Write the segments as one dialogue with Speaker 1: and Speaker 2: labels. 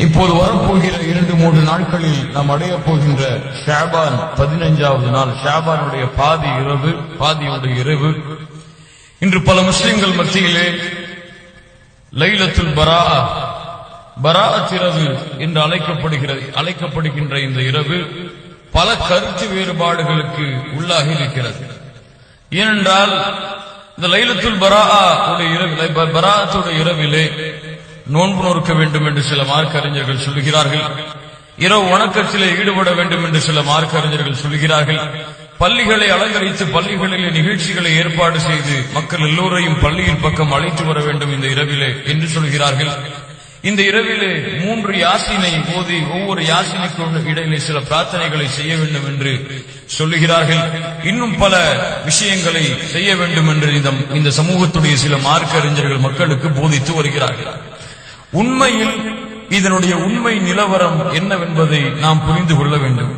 Speaker 1: இப்போது வரப்போகிற இரண்டு மூன்று நாட்களில் நாம் அடைய போகின்ற ஷாபான் பதினைஞ்சாவது நாள் ஷாபானுடைய பாதி இரவு பாதியுடைய இரவு. இன்று பல முஸ்லிம்கள் மத்தியிலே லைலத்துல் பரா பராத் இரவு என்று அழைக்கப்படுகிறது அழைக்கப்படுகின்ற இந்த இரவு பல கருத்து வேறுபாடுகளுக்கு உள்ளாகி இருக்கிறது ஏனென்றால் இந்த லைலத்துல் பரா உடைய இரவு பராத்துடைய இரவிலே நோன்பு நோக்க வேண்டும் என்று சில மார்க்க அறிஞர்கள் சொல்லுகிறார்கள். இரவு வணக்கத்திலே ஈடுபட வேண்டும் என்று சில மார்க்க அறிஞர்கள் சொல்லுகிறார்கள். பள்ளிகளை அலங்கரித்து பள்ளிகளிலே நிகழ்ச்சிகளை ஏற்பாடு செய்து மக்கள் எல்லோரையும் பள்ளியின் பக்கம் அழைத்து வர வேண்டும் இந்த இரவிலே என்று சொல்கிறார்கள். இந்த இரவிலே மூன்று யாசினை போதி ஒவ்வொரு யாசினைக்கும் இடையிலே சில பிரார்த்தனைகளை செய்ய வேண்டும் என்று சொல்லுகிறார்கள். இன்னும் பல விஷயங்களை செய்ய வேண்டும் என்று இந்த இந்த சமூகத்துடைய சில மார்க்க அறிஞர்கள் மக்களுக்கு போதித்து வருகிறார்கள். உண்மையில் இதனுடைய உண்மை நிலவரம் என்னவென்பதை நாம் புரிந்து கொள்ள வேண்டும்.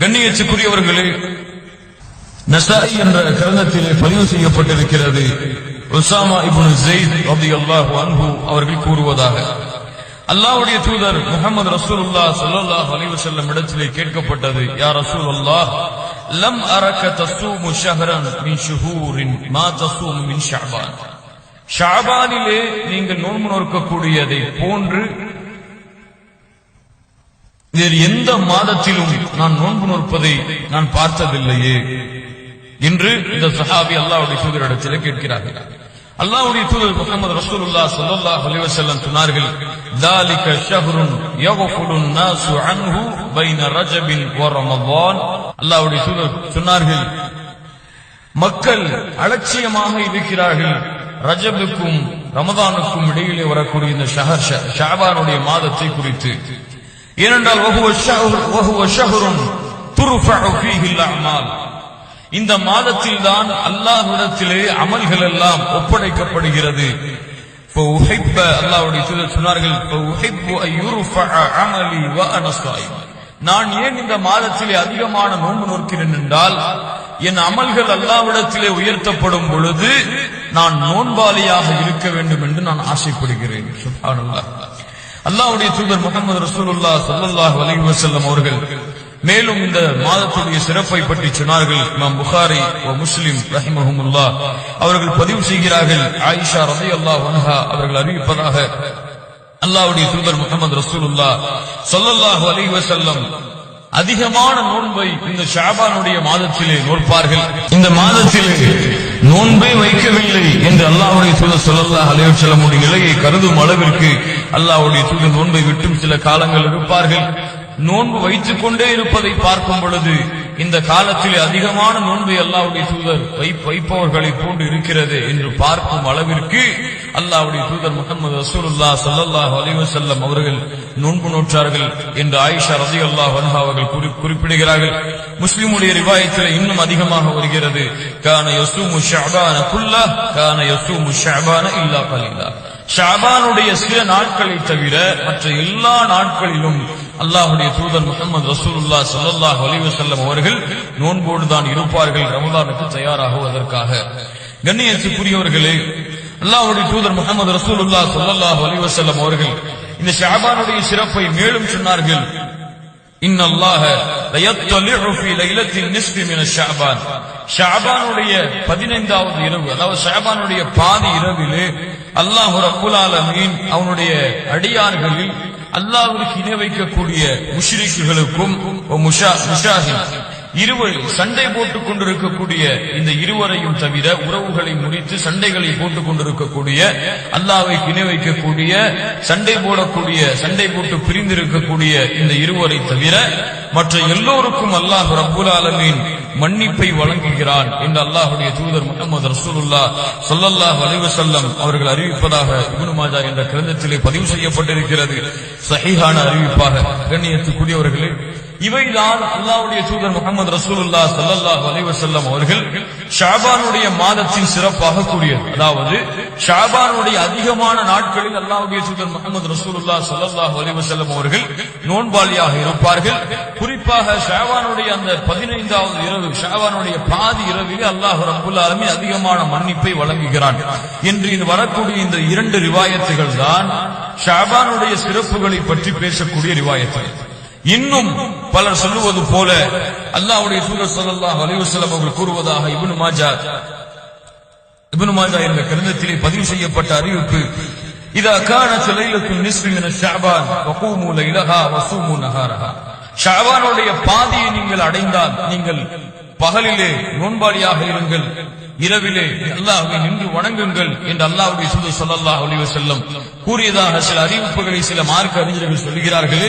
Speaker 1: கண்ணியச்சுக்குரியவர்களே நசாய் என்ற கிரந்தத்திலே பதிவு செய்யப்பட்டிருக்கிறது. உசாமா இபுன் ஜெயித் அப்தி அல்லாஹ் அன்பு அவர்கள் கூறுவதாக. அல்லாஹ்வுடைய தூதர் முகமது ரசூலுல்லாஹ் ஸல்லல்லாஹு அலைவு செல்லும் இடத்திலே கேட்கப்பட்டது யா ரசூலுல்லாஹ் லம் அரக்க தஸூமு ஷஹரன் மின் ஷுஹூரின் மா தஸூமு மின் ஷஹபான் ஷாபானிலே நீங்கள் நோன்பு நோக்கக்கூடியதை போன்று வேறு எந்த மாதத்திலும் நான் நோன்பு நோற்பதை நான் பார்த்ததில்லையே என்று இந்த சஹாபி அல்லாவுடைய தூதரிடத்திலே கேட்கிறார்கள் அல்லாவுடைய தூதர் முகமது ரசூலுல்லா ஸல்லல்லாஹு அலைஹி வஸல்லம் சொன்னார்கள் ذلك شهر يغفل الناس عنه بين رجب ورمضان அல்லாஹ்வுடைய தூதர் சொன்னார்கள் மக்கள் அலட்சியமாக இருக்கிறார்கள் ரஜபுக்கும் ரமதானுக்கும் இடையிலே வரக்கூடிய இந்த ஷஹர் ஷாபானுடைய மாதத்தை குறித்து. ஏனென்றால் இந்த மாதத்தில் தான் அல்லாஹ்விடத்திலே அமல்கள் எல்லாம் ஒப்படைக்கப்படுகிறது. அல்லாவுடைய சொன்னார்கள் நான் ஏன் இந்த மாதத்திலே அதிகமான நோன்பு நோக்கிறேன் என்றால் என் அமல்கள் அல்லாவிடத்திலே உயர்த்தப்படும் பொழுது நான் நோன்பாளியாக இருக்க வேண்டும் என்று நான் ஆசைப்படுகிறேன். அல்லாவுடைய அல்லாஹ்வுடைய தூதர் முகமது ரசூலுல்லா சல்லாஹ் அலி வசல்லம் அவர்கள் மேலும் இந்த மாதத்துடைய சிறப்பை பற்றி சொன்னார்கள். இமாம் புகாரி முஸ்லிம் ரஹிமஹுமுல்லா அவர்கள் பதிவு செய்கிறார்கள். ஆயிஷா ரதி அல்லா வன்ஹா அவர்கள் அறிவிப்பதாக அல்லாஹ்வுடைய தூதர் முகமது ரசூலுல்லா ஸல்லல்லாஹு அலி வசல்லம் அதிகமான நோன்பை இந்த ஷாபானுடைய மாதத்திலே நோற்பார்கள். இந்த மாதத்திலே நோன்பே வைக்கவில்லை என்று அல்லாஹ்வுடைய தூதர் ஸல்லல்லாஹு செல்ல வஸல்லமுடைய நிலையை கருதும் அளவிற்கு அல்லாஹ்வுடைய சூழல் நோன்பை விட்டும் சில காலங்கள் இருப்பார்கள் நோன்பு வைத்துக் கொண்டே இருப்பதை பார்க்கும் பொழுது இந்த காலத்தில் அதிகமான நோன்பை அல்லாவுடைய தூதர் வைப்பவர்களை போன்று இருக்கிறது என்று பார்க்கும் அளவிற்கு அல்லாவுடைய தூதர் முகமது ரசூலுல்லா சல்லாஹ் அலிவசல்லம் அவர்கள் நோன்பு நோற்றார்கள் என்று ஆயிஷா ரசி அல்லா வன்ஹா அவர்கள் குறிப்பிடுகிறார்கள். முஸ்லிமுடைய ரிவாயத்தில் இன்னும் அதிகமாக வருகிறது. கான யசூமு ஷஅபான குல்லா கான யசூமு ஷஅபான இல்லா கலீலா. ஷாபானுடைய சில நாட்களை தவிர மற்ற எல்லா நாட்களிலும் அல்லாஹுடைய தூதர் முகமது ரசூலுல்லா சல்லாஹ் அலிவசல்லம் அவர்கள் நோன்போடு தான் இருப்பார்கள் ரமதானுக்கு தயாராகுவதற்காக. கண்ணியத்துக்குரியவர்களே அல்லாஹுடைய தூதர் முகமது ரசூலுல்லா சல்லாஹ் அலிவசல்லம் அவர்கள் இந்த ஷாபானுடைய சிறப்பை மேலும் சொன்னார்கள். இன் அல்லாஹ ஷாபான் ஷாபானுடைய பதினைந்தாவது இரவு அதாவது ஷாபானுடைய பாதி இரவிலே அல்லாஹு ரபுல் ஆலமீன் அவனுடைய அடியார்களில் அல்லாஹிற்கு இணை வைக்கக்கூடிய முஷ்ரிக்குகளுக்கும் முஷாஹின் இருவர் சண்டை போட்டுக் கொண்டிருக்கக்கூடிய இந்த இருவரையும் தவிர உறவுகளை முடித்து சண்டைகளை போட்டுக் கொண்டிருக்கக்கூடிய அல்லாவை இணை வைக்கக்கூடிய சண்டை போடக்கூடிய சண்டை போட்டு பிரிந்திருக்கக்கூடிய இந்த இருவரை தவிர மற்ற எல்லோருக்கும் அல்லாஹ் ரபுல் ஆலமின் மன்னிப்பை வழங்குகிறான் என்று அல்லாஹுடைய தூதர் முகமது ரசூலுல்லா சொல்லல்லாஹ் அலைவசல்லம் அவர்கள் அறிவிப்பதாக இப்னு மாஜா என்ற கிரந்தத்திலே பதிவு செய்யப்பட்டிருக்கிறது. சஹீஹான அறிவிப்பாக கண்ணியத்துக்குரியவர்களே இவைதான் அல்லாவுடைய தூதர் முகமது ரசூலுல்லா சல்லல்லாஹு அலைஹி வஸல்லம் அவர்கள் ஷாபானுடைய மாதத்தின் சிறப்பாக கூறியது. அதாவது ஷாபானுடைய அதிகமான நாட்களில் அல்லாவுடைய தூதர் முகமது ரசூலுல்லா சல்லல்லாஹு அலைஹி வஸல்லம் அவர்கள் நோன்பாளியாக இருப்பார்கள். குறிப்பாக ஷாபானுடைய அந்த பதினைந்தாவது இரவு ஷாபானுடைய பாதி இரவில் அல்லாஹ் ரபுல்லாலுமே அதிகமான மன்னிப்பை வழங்குகிறான். என்று இது வரக்கூடிய இந்த இரண்டு ரிவாயத்துகள் தான் ஷாபானுடைய சிறப்புகளை பற்றி பேசக்கூடிய ரிவாயத்துகள். இன்னும் பலர் சொல்லுவது போல அல்லாவுடைய சூரஸ் ஸல்லல்லாஹு அலிவசலம் அவர்கள் கூறுவதாக இப்னு மாஜா இப்னு மாஜா என்ற கிரந்தத்திலே பதிவு செய்யப்பட்ட அறிவிப்பு. இதா கானத் லைலத்துன் நிஸ்மின ஷாபான் ஷஅபான் வகூமு லைலஹா வஸூமு நஹாரஹா. பாதியை நீங்கள் அடைந்தால் நீங்கள் பகலிலே நோன்பாளியாக இருங்கள். இரவிலே அல்லாஹ்வை நின்று வணங்குங்கள் என்று அல்லாஹுடைய சுது சொல்லல்லா அலைஹி செல்லும் கூறியதாக சில அறிவிப்புகளை சில மார்க்க அறிஞர்கள் சொல்கிறார்களே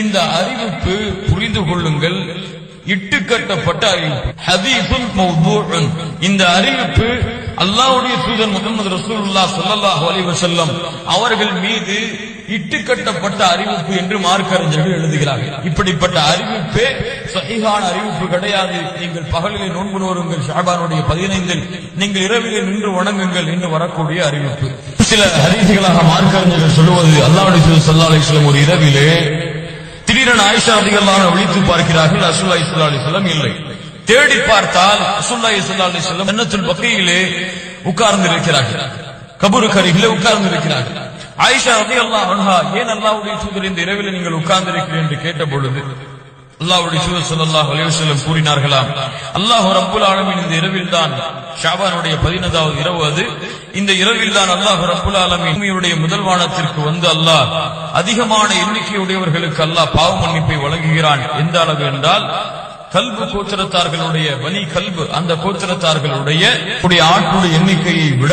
Speaker 1: இந்த அறிவிப்பு புரிந்து கொள்ளுங்கள். இட்டுக்கட்டப்பட்ட அறிவிப்பு இந்த அறிவிப்பு அல்லாவுடைய தூதர் முகமது ரசூலுல்லாஹ் ஸல்லல்லாஹு அலைஹி அவர்கள் மீது இட்டுக்கட்டப்பட்ட அறிவிப்பு என்று மார்க்கறிஞர்கள் எழுதுகிறார்கள். இப்படிப்பட்ட அறிவிப்பே சகிகான அறிவிப்பு கிடையாது. நீங்கள் பகலிலே நோன்பு நோருங்கள் ஷாபானுடைய பதினைந்தில் நீங்கள் இரவிலே நின்று வணங்குங்கள் என்று வரக்கூடிய அறிவிப்பு. சில ஹரிசிகளாக மார்க்கறிஞர்கள் சொல்லுவது அல்லாவுடைய தூதர் ஸல்லல்லாஹு ஒரு இரவிலே திடீரென ஆயிஷா அதிகல்லான விழித்து பார்க்கிறார்கள். ரசூல்லா இஸ்லா அலிஸ்லாம் இல்லை. தேடி பார்த்தால் ரசூல்லா இஸ்லா அலிஸ்லாம் ஜன்னத்துல் பக்கையிலே உட்கார்ந்து இருக்கிறார்கள் கபூருக்கு அருகிலே உட்கார்ந்து இருக்கிறார்கள் ஆயிஷா ரதி அல்லா அன்ஹா ஏன் அல்லாவுடைய சூதர் இந்த இரவில் நீங்கள் உட்கார்ந்து இருக்கிறீர்கள் என்று கேட்ட பொழுது அல்லாஹ்வுடைய தூதர் ஸல்லல்லாஹு கூறினார்களாம். அல்லாஹ் ரப்புல் ஆலமின் இந்த இரவில் தான் ஷாபானுடைய 15வது இரவு அது. இந்த இரவில் தான் அல்லாஹ் ரப்புல் ஆலமீன் முதல் வானத்திற்கு வந்து அல்லாஹ் அதிகமான எண்ணிக்கையுடையவர்களுக்கு அல்லாஹ் பாவ மன்னிப்பை வழங்குகிறான். எந்த அளவு என்றால் கல்பு கோத்திரத்தார்களுடைய வலி கல்பு அந்த கோத்திரத்தார்களுடைய உடைய ஆட்களுடைய எண்ணிக்கையை விட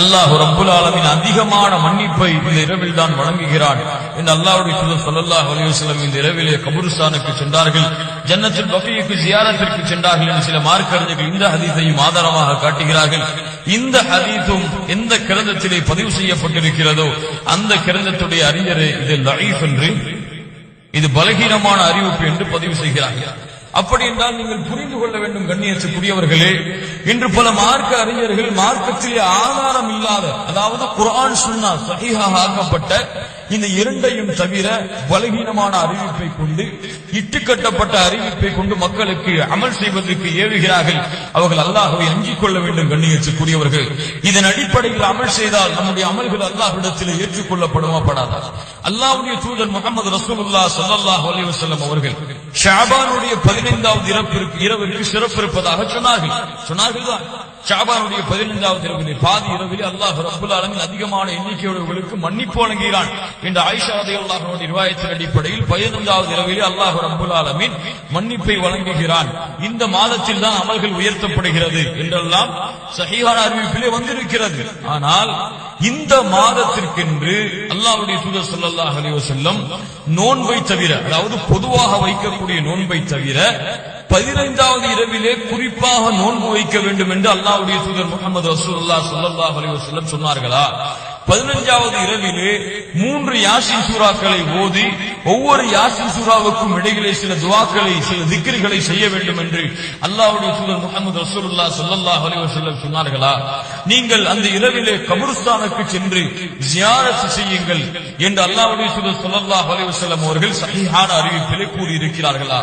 Speaker 1: அல்லாஹ் ரப்புல் ஆலமின் அதிகமான மன்னிப்பை இந்த இரவில் தான் வழங்குகிறான். இந்த அல்லாவுடைய தூதர் ஸல்லல்லாஹு அலைஹி இந்த இரவிலே கபுருஸ்தானுக்கு சென்றார்கள் ஜன்னத்தில் பகீக்கு ஜியாரத்திற்கு சென்றார்கள் என்று சில மார்க்கறிஞர்கள் இந்த ஹதீஸையும் ஆதாரமாக காட்டுகிறார்கள். இந்த ஹதீஸும் எந்த கிரந்தத்திலே பதிவு செய்யப்பட்டிருக்கிறதோ அந்த கிரந்தத்துடைய அறிஞரே இது லைஃப் என்று இது பலகீனமான அறிவிப்பு என்று பதிவு செய்கிறார்கள். அப்படி என்றால் நீங்கள் புரிந்து கொள்ள வேண்டும் கண்ணியத்துக்குரியவர்களே. இன்று பல மார்க்க அறிஞர்கள் மார்க்கத்திலே ஆதாரம் இல்லாத அதாவது குரான் சுன்னா சகிஹாக ஆக்கப்பட்ட இந்த இரண்டையும் தவிர பலகீனமான அறிவிப்பை கொண்டு இட்டுக்கட்டப்பட்ட அறிவிப்பை கொண்டு மக்களுக்கு அமல் செய்வதற்கு ஏவுகிறார்கள். அவர்கள் அல்லாஹவை அஞ்சிக் கொள்ள வேண்டும் கண்ணியத்துக்குரியவர்கள். இதன் அடிப்படையில் அமல் செய்தால் நம்முடைய அமல்கள் அல்லாஹ்விடத்தில் ஏற்றுக்கொள்ளப்படுமா படாதா? அல்லாஹ்வுடைய தூதர் முகமது ரசூலுல்லாஹ் சல்லாஹ் அலிவசல்லம் அவர்கள் ஷாபானுடைய பதினைந்தாவது இரப்பிற்கு இரவிற்கு சிறப்பு இருப்பதாக சொன்னார்கள். சொன்னார்கள் தான். ஷாபானுடைய பதினைந்தாவது இரவிலே பாதி இரவிலே அல்லாஹ் ரப்புல் ஆலமீன் அதிகமான எண்ணிக்கையுடையவர்களுக்கு மன்னிப்பு வழங்குகிறான் என்ற ஆயிஷா ரலியல்லாஹு நிர்வாகத்தின் அடிப்படையில் பதினைந்தாவது இரவிலே அல்லாஹ் ரப்புல் அலமின் மன்னிப்பை வழங்குகிறான். இந்த மாதத்தில் தான் அமல்கள் உயர்த்தப்படுகிறது என்றெல்லாம் சஹீஹான அறிவிப்பிலே வந்திருக்கிறது. ஆனால் இந்த மாதத்திற்கென்று அல்லாவுடைய தூதர் சல்லாஹ் அலைஹி வஸல்லம் நோன்பை தவிர அதாவது பொதுவாக வைக்கக்கூடிய நோன்பை தவிர பதினைந்தாவது இரவிலே குறிப்பாக நோன்பு வைக்க வேண்டும் என்று அல்லாவுடைய தூதர் முகமது ரசூல்லா ஸல்லல்லாஹு அலைஹி சொன்னார்களா? பதினஞ்சாவது இரவிலே மூன்று யாசின் சூறாக்களை ஓதி ஒவ்வொரு யாசின் சூறாவுக்கும் இடையிலே சில துவாக்களை சில திக்கிரிகளை செய்ய வேண்டும் என்று அல்லாவுடைய தூதர் முகமது ரசூல்லா சொல்லல்லா அலைஹி சொன்னார்களா? நீங்கள் அந்த இரவிலே கபருஸ்தானுக்கு சென்று ஜியாரத் செய்யுங்கள் என்று அல்லாவுடைய தூதர் ஸல்லல்லாஹு அலிவசல்லம் அவர்கள் சரியான அறிவிப்பிலே கூறியிருக்கிறார்களா?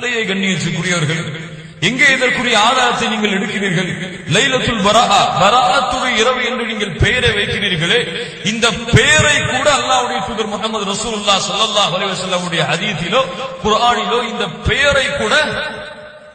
Speaker 1: இல்லையே கண்ணியத்துக்குரியவர்கள் எங்கே இதற்குரிய ஆதாரத்தை நீங்கள் எடுக்கிறீர்கள்? லைலத்துல் பராஹா பராத்துடைய இரவு என்று நீங்கள் பெயரை வைக்கிறீர்களே இந்த பெயரை கூட அல்லாவுடைய தூதர் முகமது ரசூல்லா ஸல்லல்லாஹு அலைஹி வஸல்லமுடைய குரானிலோ இந்த பெயரை கூட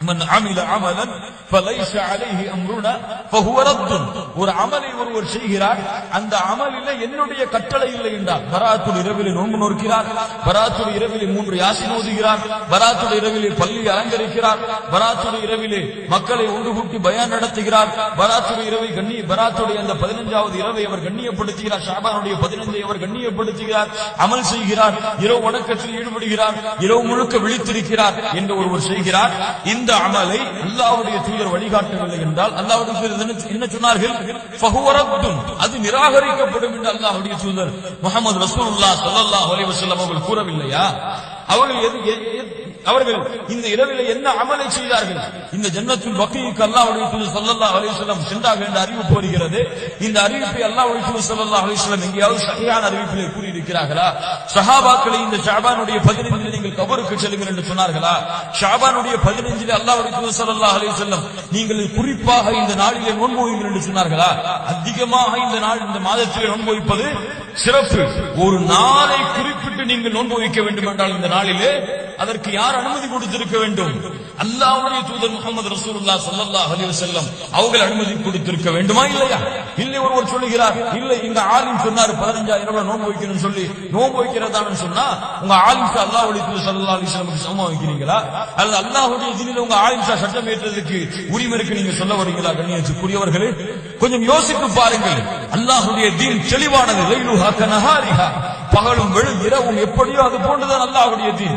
Speaker 1: மன் அமில அமலன் பலைச அலைஹி அம்ருனா ஃபஹுவ ரத்துன் ஒரு அமலை ஒருவர் செய்கிறார் அந்த அமலில என்னுடைய கட்டளை இல்லை என்றார். பராத்துல் இரவிலே நோன்பு நோக்கிறார் பராத்துல் இரவிலே மூன்று யாசின் ஓதுகிறார் பராத்துல் இரவிலே பள்ளி அலங்கரிக்கிறார் பராத்துல் இரவிலே மக்களை ஒன்று கூட்டி பயன் நடத்துகிறார் பராத்துல் இரவை கண்ணி பராத்துடைய அந்த பதினஞ்சாவது இரவை அவர் கண்ணியப்படுத்துகிறார் ஷாபானுடைய பதினைந்தை அவர் கண்ணியப்படுத்துகிறார் அமல் செய்கிறார் இரவு வணக்கத்தில் ஈடுபடுகிறார் இரவு முழுக்க விழித்திருக்கிறார் என்று ஒருவர் செய்கிறார். இந்த அமலை அல்லாவுடைய தூதர் வழிகாட்டவில்லை என்றால் அல்லாவுடைய தூதர் என்ன- சொன்னார்கள்? ஃபஹுவ அது நிராகரிக்கப்படும் என்று அல்லாஹ்வுடைய தூதர் முகமது ரசூல்லா சல்லா அலைஹி வஸல்லம் அவர்கள் கூறவில்லையா? அவர்கள் எது- அவர்கள் இந்த இரவிலே என்ன அமலை செய்தார்கள்? இந்த ஜன்னத்துல் பக்கிக்கு அல்லாஹ்வுடைய தூதர் சொல்லல்லா அலைஹி சென்றாக சென்றார்கள் என்ற அறிவிப்பு வருகிறது இந்த அறிவிப்பை அல்லாஹ்வுடைய தூதர் சொல்லல்லா அலைஹி எங்கேயாவது சரியான அறிவிப்பிலே கூறியிருக்கிறார்களா? சஹாபாக்களை இந்த ஷாபானுடைய பதினைந்தில் நீங்கள் கபருக்கு செல்லுங்கள் என்று சொன்னார்களா? ஷாபானுடைய பதினைஞ்சில் அல்லாஹ்வுடைய தூதர் சொல்லல்லா அலைஹி நீங்கள் குறிப்பாக இந்த நாளிலே நோன்பு என்று சொன்னார்களா? அதிகமாக இந்த நாள் இந்த மாதத்திலே நோன்பு சிறப்பு. ஒரு நாளை குறிப்பிட்டு நீங்கள் நோன்பு வைக்க வேண்டும் என்றால் இந்த நாளிலே அதற்கு யார் அனுமதி கொடுத்திருக்க வேண்டும்? அல்லாவுடைய தூதர் முகமது ரசூலுல்லாஹ் சல்லா அலைஹி வஸல்லம் அவர்கள் அனுமதி கொடுத்திருக்க வேண்டுமா இல்லையா? இல்லை ஒருவர் சொல்லுகிறார் இல்லை இந்த ஆலிம் சொன்னார் 15000 ரூபாய் நோன்பு வைக்கணும்னு சொல்லி. நோன்பு வைக்கிறதான்னு சொன்னா உங்க ஆலிம்ஷா அல்லாவுடைய தூதர் சல்லா அலி வஸல்லம் சமமா வைக்கிறீங்களா? அல்லது அல்லாஹுடைய தினில உங்க ஆலிம்ஷா சட்டம் ஏற்றதுக்கு உரிமை இருக்கு நீங்க சொல்ல வரீங்களா கண்ணியத்துக்குரியவர்களே? கொஞ்சம் யோசித்து பாருங்கள். அல்லாஹுடைய தீன் தெளிவானது. பகலும் வெளும் இரவும் எப்படியோ அது போன்றுதான் அல்லாஹுடைய தீன்.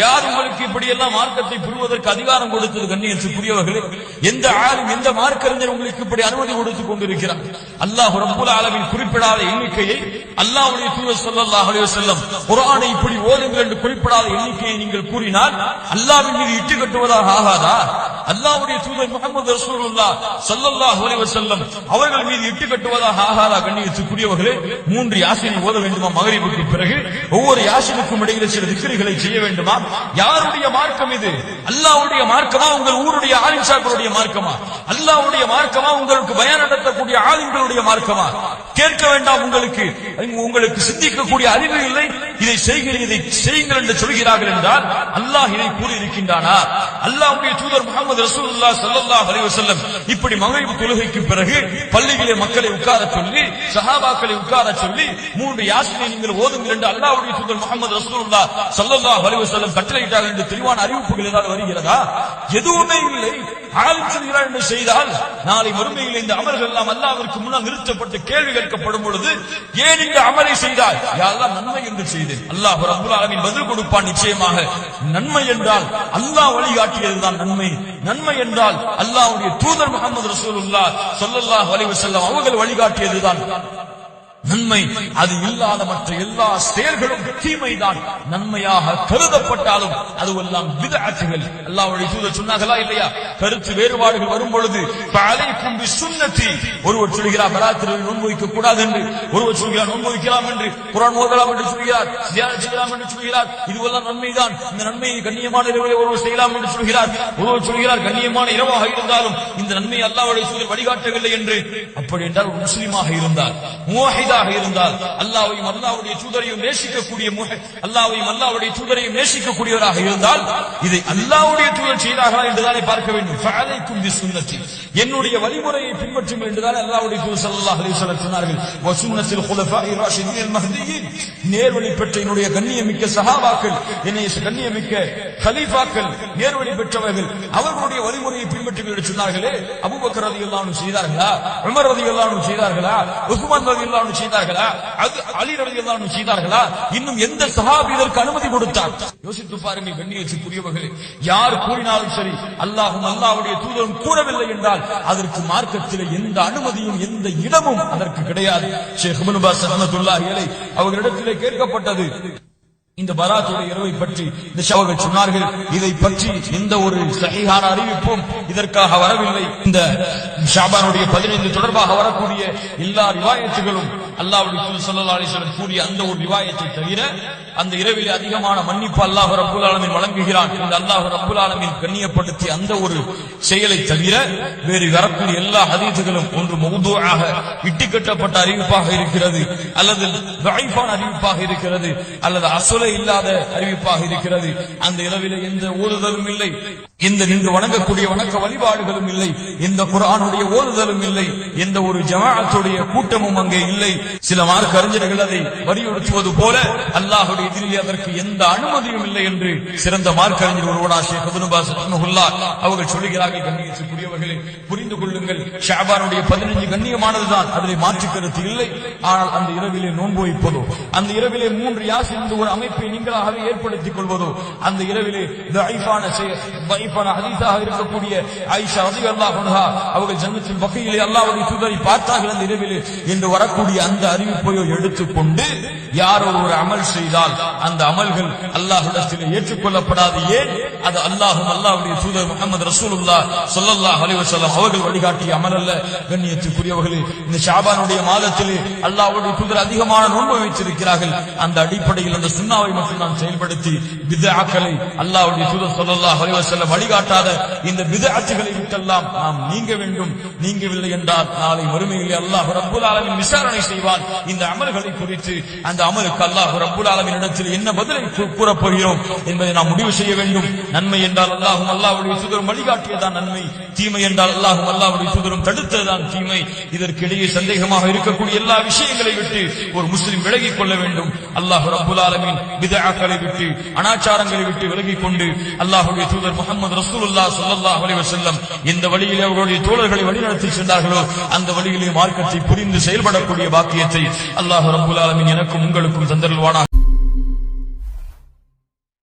Speaker 1: யார் உங்களுக்கு இப்படி எல்லாம் மார்க்கத்தை புரிவதற்கு அதிகாரம் கொடுத்தது கண்ணியத்துக்குரியவர்களே எந்த ஆளும் எந்த மார்க்கறிஞர் உங்களுக்கு இப்படி அனுமதி கொடுத்து கொண்டிருக்கிறார்? அல்லாஹ் ரப்புல அளவில் குறிப்பிடாத எண்ணிக்கையை அல்லாஹுடைய தூய சொல்லல்லாஹ் செல்லம் குரானை இப்படி ஓதுங்கள் என்று குறிப்பிடாத எண்ணிக்கையை நீங்கள் கூறினால் அல்லாவின் மீது இட்டு கட்டுவதாக ஆகாதா? அல்லாவுடைய தூதர் முகமது ரசூலுல்லா ஸல்லல்லாஹு அலைஹி அவர்கள் மீது இட்டு கட்டுவதாக ஆகாதா கண்ணியத்துக்குரியவர்களே மூன்று யாசினை ஓத வேண்டுமா மகரிபுக்கு பிறகு? ஒவ்வொரு யாசினுக்கும் இடையில சில திக்ருகளை செய்ய வேண்டுமா? யாருடைய மார்க்கம் இது? அல்லாவுடைய மார்க்கமா? உங்கள் ஊருடைய ஆலிம்சாக்களுடைய மார்க்கமா? அல்லாவுடைய மார்க்கமா? உங்களுக்கு பயன் நடத்தக்கூடிய ஆலிம்களுடைய மார்க்கமா? கேட்க வேண்டாம் உங்களுக்கு. உங்களுக்கு சிந்திக்கக்கூடிய அறிவு இல்லை. இதை செய்கிறேன் இதை செய்யுங்கள் என்று சொல்கிறார்கள் என்றால் அல்லாஹ் இதை கூறியிருக்கின்றானா? அல்லாஹுடைய தூதர் முகமது ரசூல்லா சல்லா அலைஹி இப்படி மகிழ்வு தொழுகைக்கு பிறகு பள்ளியிலே மக்களை உட்கார சொல்லி சஹாபாக்களை உட்கார சொல்லி மூன்று யாசினை நீங்கள் ஓதுங்கள் என்று அல்லாஹ்வுடைய தூதர் முகமது ரசூல்லா சல்லா அலைஹி செல்லம் கட்டளையிட்டார்கள் என்று தெளிவான அறிவிப்புகள் ஏதாவது வருகிறதா? எதுவுமே இல்லை. ஆளும் என்று செய்தால் நாளை மறுமையில் இந்த அமல்கள் எல்லாம் அல்லாவிற்கு முன்னால் நிறுத்தப்பட்டு கேள்வி கேட்கப்படும் பொழுது ஏன் இந்த அமலை செய்தால் யாரெல்லாம் நன்மை என்று செய்து அல்லாஹ் ரப்புல் பதில் கொடுப்பான் நிச்சயமாக. நன்மை என்றால் அல்லாஹ் வழிகாட்டியதுதான் நன்மை. நன்மை என்றால் அல்லாஹ்வுடைய தூதர் முகமது ரசூலுல்லாஹ் சொல்லல்லாஹ் அலைஹி வஸல்லம் அவர்கள் வழிகாட்டியதுதான் நன்மை அது இல்லாத மற்ற எல்லா செயல்களும் தீமைதான். நன்மையாக கருதப்பட்டாலும் அதுவெல்லாம் விதஅத்துகள் அல்லாஹ்வுடைய தூதர் சொன்னார்களா இல்லையா? கருத்து வேறுபாடுகள் வரும் பொழுது ஃபஅலைக்கும் சுண்ணத்தி ஒருவர் சொல்கிறார் பராத்திரை நோன்பு வைக்க கூடாது என்று ஒருவர் சொல்கிறார் நோன்பு வைக்கலாம் என்று. குரான் ஓதலாம் என்று சொல்கிறார் தியானம் செய்யலாம் என்று சொல்கிறார். இதுவெல்லாம் நன்மைதான். இந்த நன்மையை கண்ணியமான இரவில் ஒருவர் செய்யலாம் என்று சொல்கிறார். ஒருவர் சொல்கிறார் கண்ணியமான இரவாக இருந்தாலும் இந்த நன்மையை அல்லாஹ்வுடைய சூழல் வழிகாட்டவில்லை என்று. அப்படி என்றால் ஒரு இருந்தார். மூஹிதா முஹ்மினாக இருந்தால் அல்லாவையும் அல்லாவுடைய தூதரையும் நேசிக்கக்கூடிய அல்லாவையும் அல்லாவுடைய அல்லாஹ்வுடைய தூதரையும் நேசிக்கக்கூடியவராக இருந்தால் இதை அல்லாவுடைய தூதர் செய்தார்களா என்றுதானே பார்க்க வேண்டும். ஃபஅலைக்கும் என்னுடைய வழிமுறையை பின்பற்றும் என்றுதான் அல்லாவுடைய தூதர் சல்லாஹ் அலைஹி சொன்னார்கள். வசூனத்தில் நேர்வழி பெற்ற என்னுடைய கண்ணியமிக்க சஹாபாக்கள் என்னை கண்ணியமிக்க கலீஃபாக்கள் நேர்வழி பெற்றவர்கள் அவர்களுடைய வழிமுறையை பின்பற்றுங்கள் என்று சொன்னார்களே. அபுபக்கர் ரதி அன்ஹு செய்தார்களா? உமர் ரதி அன்ஹு செய்தார்களா? உஸ்மான் ரலியல்லாஹு செய்தார்களா செய்தார்களா? அது அலி ரலியல்லாஹு அன்ஹு செய்தார்களா? இன்னும் எந்த சஹாபி இதற்கு அனுமதி கொடுத்தார்? யோசித்து பாருங்கள் கண்ணியத்துக்குரியவர்களே. யார் கூறினாலும் சரி அல்லாஹும் அல்லாவுடைய தூதரும் கூறவில்லை என்றால் அதற்கு மார்க்கத்தில் எந்த அனுமதியும் எந்த இடமும் அதற்கு கிடையாது. ஷேக் முனுபாஸ் பாஸ் ரஹ்மத்துல்லாஹி அவர்களிடத்திலே கேட்கப்பட்டது இந்த பராத்துடைய இரவை பற்றி இந்த ஷவர்கள் சொன்னார்கள் இதை பற்றி எந்த ஒரு சகிகான அறிவிப்பும் இதற்காக வரவில்லை. இந்த ஷாபானுடைய பதினைந்து தொடர்பாக வரக்கூடிய எல்லா ரிவாயத்துகளும் அல்லாஹ்வுடைய தூதர் ஸல்லல்லாஹு கூறிய அந்த ஒரு ரிவாயத்தை தவிர அந்த இரவில் அதிகமான மன்னிப்பு அல்லாஹ் ரப்புல் ஆலமீன் வழங்குகிறான் இந்த அல்லாஹ் ரப்புல் ஆலமீன் கண்ணியப்படுத்திய அந்த ஒரு செயலை தவிர வேறு வரக்கூடிய எல்லா ஹதீதுகளும் ஒன்று மௌதுஆக இட்டுக்கட்டப்பட்ட அறிவிப்பாக இருக்கிறது அல்லது தஈஃபான அறிவிப்பாக இருக்கிறது அல்லது அசுலை இல்லாத அறிவிப்பாக இருக்கிறது. அந்த இரவிலே எந்த ஓதுதலும் இல்லை எந்த நின்று வணங்கக்கூடிய வணக்க வழிபாடுகளும் இல்லை எந்த குரானுடைய ஓதுதலும் இல்லை எந்த ஒரு ஜமாஅத்துடைய கூட்டமும் அங்கே இல்லை. சில மார்க் அறிஞர்கள் அதை வலியுறுத்துவது போல அல்லாஹுடைய எதிரிலே அதற்கு எந்த அனுமதியும் இல்லை என்று சிறந்த மார்க் அறிஞர் ஒருவனா ஷேக் அவர்கள் சொல்லுகிறார்கள் கண்ணியத்துக்குரியவர்களே புரிந்து கொள்ளுங்கள் ஷாபானுடைய பதினஞ்சு கண்ணியமானதுதான். அதிலே மாற்று கருத்து இல்லை. ஆனால் அந்த இரவிலே நோன்பு வைப்பதோ அந்த இரவிலே மூன்று யாசின் என்ற ஒரு அமைப்பை நீங்களாகவே ஏற்படுத்திக் கொள்வதோ அந்த இரவிலே தைஃபான செய- ஹதீஸாக இருக்கக்கூடிய ஆயிஷா ரலியல்லாஹு அன்ஹா அவர்கள் ஜன்னத்தில் வகையிலே அல்லாஹ்வுடைய தூதரை பார்த்தார்கள் அந்த இரவிலே. என்று வரக்கூடிய அந்த அந்த அறிவிப்பையோ எடுத்துக்கொண்டு யாரோ ஒரு அமல் செய்தால் அந்த அமல்கள் அல்லாஹ்விடத்தில் ஏற்றுக்கொள்ளப்படாது. ஏன்? அது அல்லாஹும் அல்லாஹுடைய தூதர் முகமது ரசூலுல்லா ஸல்லல்லாஹு அலிவசல்லாம் அவர்கள் வழிகாட்டிய அமல் அல்ல. கண்ணியத்துக்குரியவர்களே இந்த ஷாபானுடைய மாதத்திலே அல்லாஹுடைய தூதர் அதிகமான நோன்பு வைத்திருக்கிறார்கள். அந்த அடிப்படையில் அந்த சுண்ணாவை மட்டும் நாம் செயல்படுத்தி பித்ஆக்களை அல்லாஹுடைய தூதர் ஸல்லல்லாஹு அலைஹி வழிகாட்டாத இந்த பித்ஆத்துகளை விட்டெல்லாம் நாம் நீங்க வேண்டும். நீங்கவில்லை என்றால் நாளை மறுமையிலே அல்லாஹ் ரப்புல் ஆலமின் விசாரணை செய்வார். செய்வான் இந்த அமல்களை குறித்து அந்த அமலுக்கு அல்லாஹ் ரப்புல் ஆலமீன் இடத்தில் என்ன பதிலை கூறப்போகிறோம் என்பதை நாம் முடிவு செய்ய வேண்டும். நன்மை என்றால் அல்லாஹும் அல்லாஹ்வுடைய சுதரும் வழிகாட்டியதான் நன்மை. தீமை என்றால் அல்லாஹும் அல்லாஹ்வுடைய சுதரும் தடுத்ததுதான் தீமை. இதற்கிடையே சந்தேகமாக இருக்கக்கூடிய எல்லா விஷயங்களை விட்டு ஒரு முஸ்லிம் விலகிக் கொள்ள வேண்டும். அல்லாஹ் ரப்புல் ஆலமீன் விதாக்களை விட்டு அனாச்சாரங்களை விட்டு விலகிக் கொண்டு அல்லாஹுடைய தூதர் முகமது ரசூலுல்லாஹ் ஸல்லல்லாஹு அலைஹி வஸல்லம் எந்த வழியிலே அவர்களுடைய தோழர்களை வழிநடத்தி சென்றார்களோ அந்த வழியிலே மார்க்கத்தை புரிந்து செயல்படக்கூடிய பாக்கி பாக்கியத்தை அல்லாஹு ரபுல் ஆலமின் எனக்கும் உங்களுக்கும் தந்தருள்வானாக.